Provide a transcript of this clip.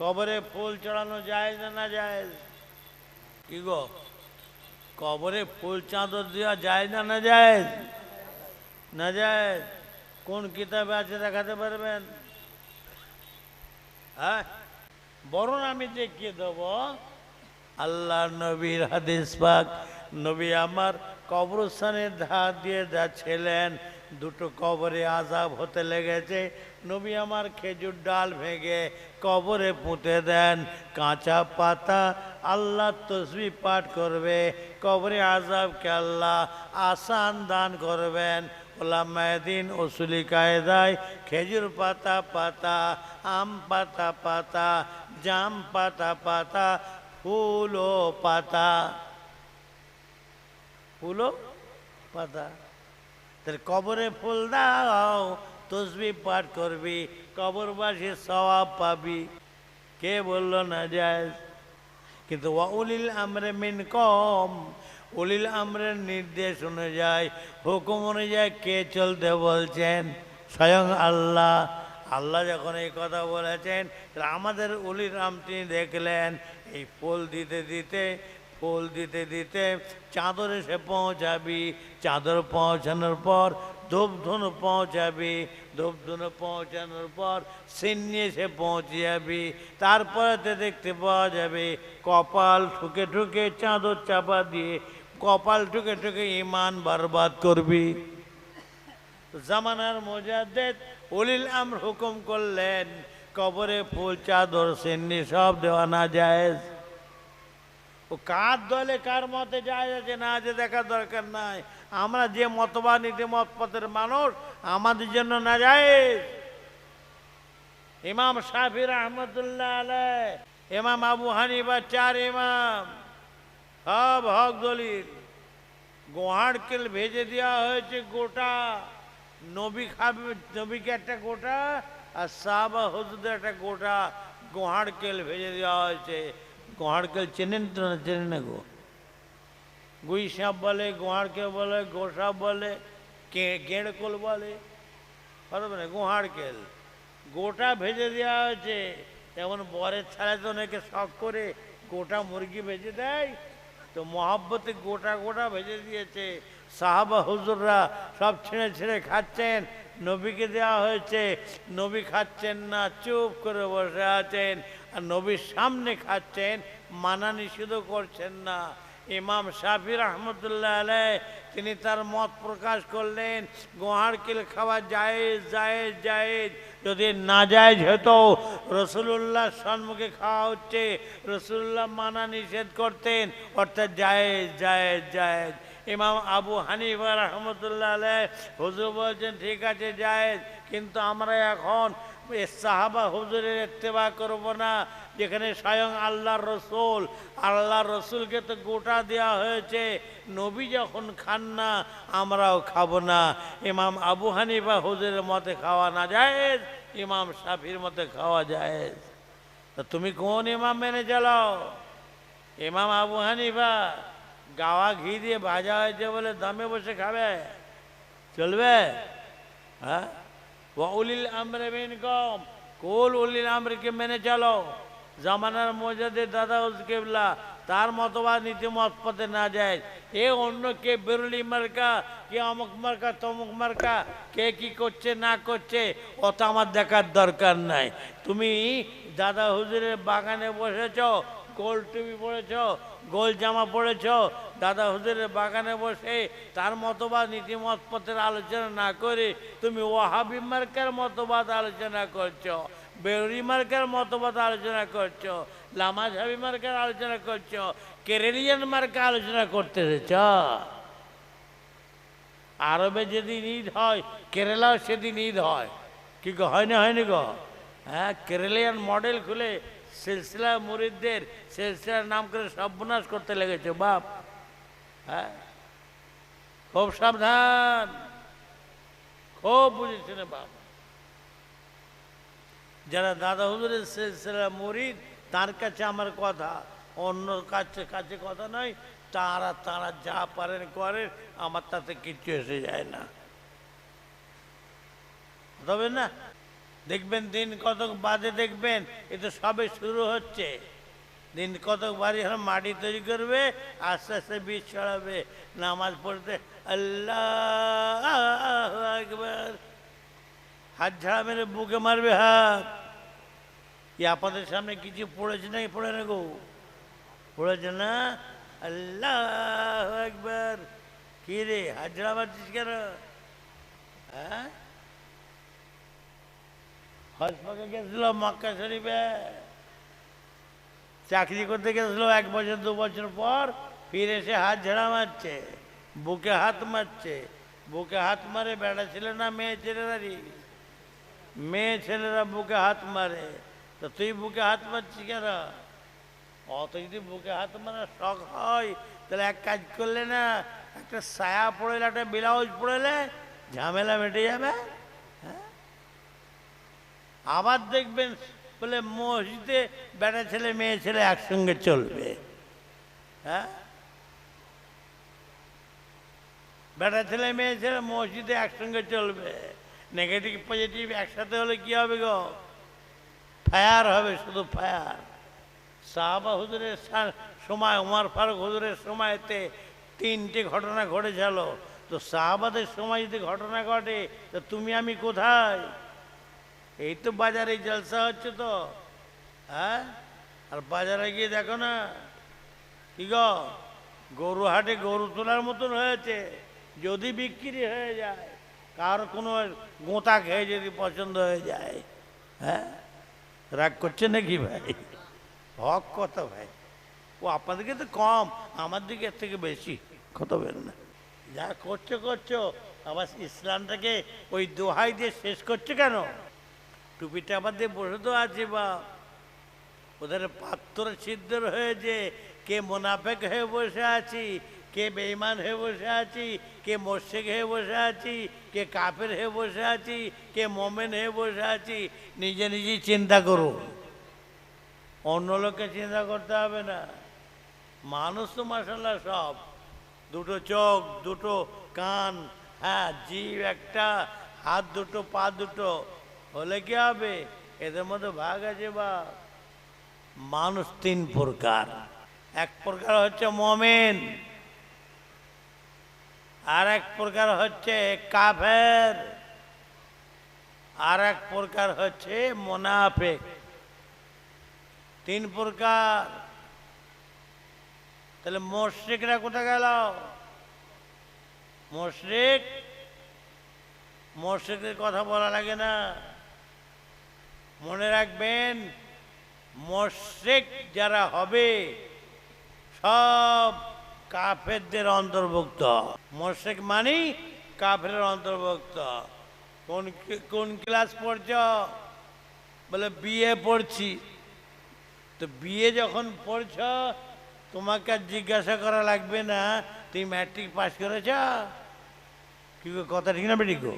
কবরে ফুল চড়ানো যায় না না যায়? কি গো? কবরে ফুল চাদর দেওয়া যায় না না যায়? না যায়? কোন কিতাবে আছে দেখাতে পারবেন? হ্যাঁ? বরং আমি দেখিয়ে দেব। আল্লাহ নবীর হাদিস পাক। নবী আমার কবরস্থানের ধার দিয়ে যাচ্ছিলেন। দুটো কবরে আজাব হতে লেগেছে। নবী আমার খেজুর ডাল ভেঙে কবরে পুঁতে দেন। কাঁচা পাতা আল্লাহ তসবি পাঠ করবে। কবরে আজাবকে আল্লাহ আসান দান করবেন। ওলামায়দিন ওসুলি কায়দায় খেজুর পাতা পাতা, আম পাতা পাতা, জাম পাতা পাতা, ফুল ও পাতা। ফুল পাতা। তাহলে কবরে ফুল দাও, তসবি পাঠ করবি, কবরবাসী সওয়াব পাবি। কে বলল না যায় কিন্তু উলিল আমরে মিন কম উলিল আমরের নির্দেশ অনুযায়ী, হুকুম অনুযায়ী কে চলতে বলছেন? স্বয়ং আল্লাহ। আল্লাহ যখন এই কথা বলেছেন আমাদের উলির তিনি দেখলেন, এই ফুল দিতে দিতে ফুল দিতে দিতে চাদর এসে পৌঁছাবি। চাদর পৌঁছানোর পর ধূপধুনো পৌঁছাবি। ধূপধুনো পৌঁছানোর পর সিন্নি এসে পৌঁছে যাবি তারপরে দেখতে পাওয়া যাবে, কপাল ঠুকে ঠুকে চাদর চাপা দিয়ে কপাল ঠুকে ঠুকে ইমান বরবাদ করবি। জামানার মোজাদ্দেদ উলিল আমর হুকুম করলেন, কবরে ফুল, চাদর, সিন্নি সব দেওয়া না যায় ও কার দলে কার মতে যায় আছে না আছে দেখার দরকার নাই। আমরা যে মতবাদ নীতি মতপথের মানুষ, আমাদের জন্য না যায়। ইমাম শাফি রহমতুল্লাহ আলাই ইমাম আবু হানিফা চার ইমাম, সব হক দলিল। গোহাড়কেল ভেজে দেওয়া হয়েছে গোটা। নবী খাবে, নবীকে একটা গোটা আর সাহাবা হজুদের একটা গোটা। গোহাড়কেল ভেজে দেওয়া হয়েছে। গোহাড়কেল চেনেন তো না চেনেন না গো? গুই সাপ বলে গোহাড়কে বলে গোসাপ বলে গেঁড়কোল বলে কথা বলে গোহাড়কেল। গোটা ভেজে দেওয়া হয়েছে। যেমন বরের ছাড়া তো অনেকে শখ করে গোটা মুরগি ভেজে দেয়। তো মহাব্বতে গোটা গোটা ভেজে দিয়েছে। সাহাবা হুজুররা সব ছেড়ে ছেড়ে খাচ্ছেন। নবীকে দেওয়া হয়েছে। নবী খাচ্ছেন না, চুপ করে বসে আছেন। আর নবীর সামনে খাচ্ছেন মানা নিষিদ্ধ করছেন না। ইমাম শাফি রহমতুল্লাহ আলাই তিনি তার মত প্রকাশ করলেন গোহাড়কিল খাওয়া জায়েজ জায়েজ জায়েজ। যদি না জায়েজ হতো রসুল্লাহ সম্মুখে খাওয়া হচ্ছে রসুল্লাহ মানা নিষেধ করতেন, অর্থাৎ জায়েজ জায়েজ জায়েজ। ইমাম আবু হানিফা রহমতুল্লাহ আলাই হুজুর বলছেন, ঠিক আছে, জায়েজ, কিন্তু আমরা এখন সাহাবা হুজুরের ইত্তেবা করব না, যেখানে স্বয়ং আল্লাহর রসুল, আল্লাহর রসুলকে তো গোটা দেওয়া হয়েছে, নবী যখন খান না, আমরাও খাব না। ইমাম আবু হানিফা হুজুরের মতে খাওয়া না যায় ইমাম শাফির মতে খাওয়া যায় তা তুমি কোন ইমাম মেনে চালাও ইমাম আবু হানিফা গাওয়া ঘি দিয়ে ভাজা হয়েছে বলে দামে বসে খাবে? চলবে? হ্যাঁ? উলিল আমরে কম কোল উলিল আমরকে মেনে চলো। জামানার মজাদের দাদা কেবলা, তার মতবাদ নীতি মত পথে না যায়। এ অন্য কে বেরুলি মার্কা, কে অমুক মার্কা, তমুক মার্কা, কে কি করছে, না করছে, অত আমার দেখার দরকার নাই। তুমি দাদা হুজুরের বাগানে বসেছ গোল টুপি পড়েছ, গোল জামা পড়েছ, দাদা হুজুরের বাগানে বসে তার মতবাদ নীতিমত পথের আলোচনা না করে তুমি ওয়াহাবি মার্কার মতবাদ আলোচনা করছ, বেউরি মার্কার মতবাদ আলোচনা করছ, লামাঝাবি মার্কার আলোচনা করছ, কেরেলিয়ান মার্কা আলোচনা করতে আরবে যেদিন ঈদ হয়, কেরালাও সেদিন ঈদ হয়। কি গো, হয় না হয়নি গো? হ্যাঁ কেরালিয়ান মডেল খুলে সিলসিলা মুরিদদের, সিলসিলার নাম করে সর্বনাশ করতে লেগেছে, বাপ। হ্যাঁ? খুব সাবধান। খুব বুঝেছে না বাপ। যারা দাদা হুজুরের সিলসিলা মুরিদ, তার কাছে আমার কথা। অন্য কাছে কাছে কথা নয়, তারা তারা যা পারেন করেন, আমার তাতে কিচ্ছু এসে যায় না। তবে না? দেখবেন, দিন কতক বাদে দেখবেন এ তো সবে শুরু হচ্ছে। দিন কতক বাড়ি মাটি তৈরি করবে, আস্তে আস্তে বীজ ছড়াবে, নামাজ পড়তে আল্লাহ একবার হাত ঝাড়া মেরে বুকে মারবে হাত। কি আপনাদের সামনে কিছু পড়েছে নাকি? পড়ে না গো। পড়েছে না? আল্লাহ একবার কি রে, হাত ঝাড়া মারছিস কেন? হ্যাঁ? হজ গেছিল মক্কা শরীফে। চাকরি করতে গেছিল এক বছর, দু বছর পর ফিরে এসে হাত ঝাড়া মারছে, বুকে হাত মারছে। বুকে হাত মারে, বেড়া ছেলে না মেয়ে ছেলেরারই মেয়ে ছেলেরা বুকে হাত মারে। তো তুই বুকে হাত মারছিস কেন? অত যদি বুকে হাত মারার শখ হয়, তাহলে এক কাজ করলে না, একটা ছায়া পড়লে একটা ব্লাউজ পড়লে ঝামেলা মেটে যাবে? আবার দেখবেন বলে মসজিদে বেটা ছেলে, মেয়ে ছেলে একসঙ্গে চলবে। হ্যাঁ? বেটা ছেলে, মেয়ে ছেলে মসজিদে একসঙ্গে চলবে। নেগেটিভ পজিটিভ একসাথে হলে কি হবে গো? ফায়ার হবে শুধু ফায়ার সাহাবা হুজুরের সময়, উমার ফারুক হুজুরের সময়তে তিনটে ঘটনা ঘটেছিল। তো সাহাবাদের সময় যদি ঘটনা ঘটে, তো তুমি আমি কোথায়? এই তো বাজারে জলসা হচ্ছে তো। হ্যাঁ? আর বাজারে গিয়ে দেখো না, কি গো? গরু হাটে গরু তোলার মতন হয়েছে, যদি বিক্রি হয়ে যায়, কার কোনো গোঁতা খেয়ে যদি পছন্দ হয়ে যায় হ্যাঁ? রাগ করছে নাকি ভাই? হক কত ভাই? ও, আপনাদেরকে তো কম, আমার দিকে থেকে বেশি, কত বের না। যা করছ করছ, আবার ইসলামটাকে ওই দোহাই দিয়ে শেষ করছে কেন? টুপিটা দিয়ে বসে তো আছে বা ওদের পাত্র সিদ্ধ হয়েছে কে মোনাফেক হয়ে বসে আছি, কে বেইমান হয়ে বসে আছি, কে মোশেক হয়ে বসে আছি, কে কাফের হয়ে বসে আছি, কে মোমেন হয়ে বসে আছি, নিজে নিজেই চিন্তা করুন অন্য লোককে চিন্তা করতে হবে না। মানুষ তো মাসাল্লাহ সব। দুটো চোখ, দুটো কান হ্যাঁ জিভ একটা, হাত দুটো, পা দুটো। হলে কি হবে? এদের মধ্যে ভাগ আছে বা? মানুষ তিন প্রকার। এক প্রকার হচ্ছে মমেন, আর এক প্রকার হচ্ছে কাফের, আর এক প্রকার হচ্ছে মোনাফেক। তিন প্রকার। তাহলে মোশ্রিকরা কোথায় গেল? মোশ্রিক? মোশ্রিকের কথা বলা লাগে না। মনে রাখবেন মোশ্রিক যারা হবে, সব কাফেরদের অন্তর্ভুক্ত। মোশ্রিক মানি কাফের অন্তর্ভুক্ত। কোন কোন ক্লাস পড়ছ? বলে বিয়ে পড়ছি। তো বিয়ে যখন পড়ছ, তোমাকে জিজ্ঞাসা করা লাগবে না, তুমি ম্যাট্রিক পাস করেছ? কি কথা ঠিক না বেটি গো?